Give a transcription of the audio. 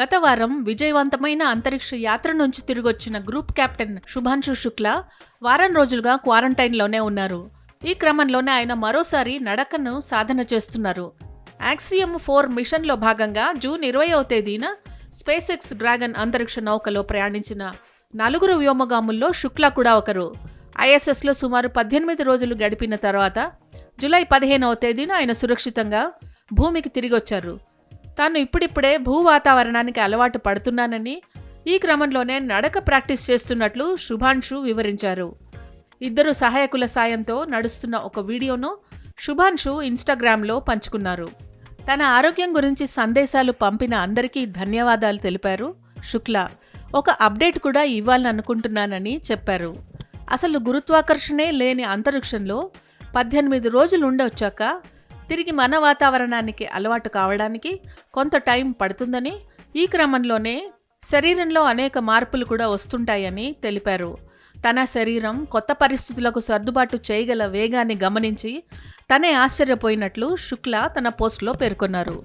గత వారం విజయవంతమైన అంతరిక్ష యాత్ర నుంచి తిరిగొచ్చిన గ్రూప్ కెప్టెన్ శుభాంశు శుక్లా వారం రోజులుగా క్వారంటైన్లోనే ఉన్నారు. ఈ క్రమంలోనే ఆయన మరోసారి నడకను సాధన చేస్తున్నారు. యాక్సియం ఫోర్ మిషన్లో భాగంగా జూన్ ఇరవయవ తేదీన స్పేస్ ఎక్స్ డ్రాగన్ అంతరిక్ష నౌకలో ప్రయాణించిన నలుగురు వ్యోమగాముల్లో శుక్లా కూడా ఒకరు. ఐఎస్ఎస్లో సుమారు పద్దెనిమిది రోజులు గడిపిన తర్వాత జూలై పదిహేనవ తేదీన ఆయన సురక్షితంగా భూమికి తిరిగొచ్చారు. తాను ఇప్పుడిప్పుడే భూ వాతావరణానికి అలవాటు పడుతున్నానని ఈ క్రమంలోనే నడక ప్రాక్టీస్ చేస్తున్నట్లు శుభాంశు వివరించారు. ఇద్దరు సహాయకుల సాయంతో నడుస్తున్న ఒక వీడియోను శుభాంశు ఇన్స్టాగ్రామ్లో పంచుకున్నారు. తన ఆరోగ్యం గురించి సందేశాలు పంపిన అందరికీ ధన్యవాదాలు తెలిపారు శుక్లా. ఒక అప్డేట్ కూడా ఇవ్వాలని అనుకుంటున్నానని చెప్పారు. అసలు గురుత్వాకర్షణే లేని అంతరిక్షంలో పద్దెనిమిది రోజులు ఉండొచ్చాక తిరిగి మన వాతావరణానికి అలవాటు కావడానికి కొంత టైం పడుతుందని ఈ క్రమంలోనే శరీరంలో అనేక మార్పులు కూడా వస్తుంటాయని తెలిపారు. తన శరీరం కొత్త పరిస్థితులకు సర్దుబాటు చేయగల వేగాన్ని గమనించి తనే ఆశ్చర్యపోయినట్లు శుక్లా తన పోస్ట్లో పేర్కొన్నారు.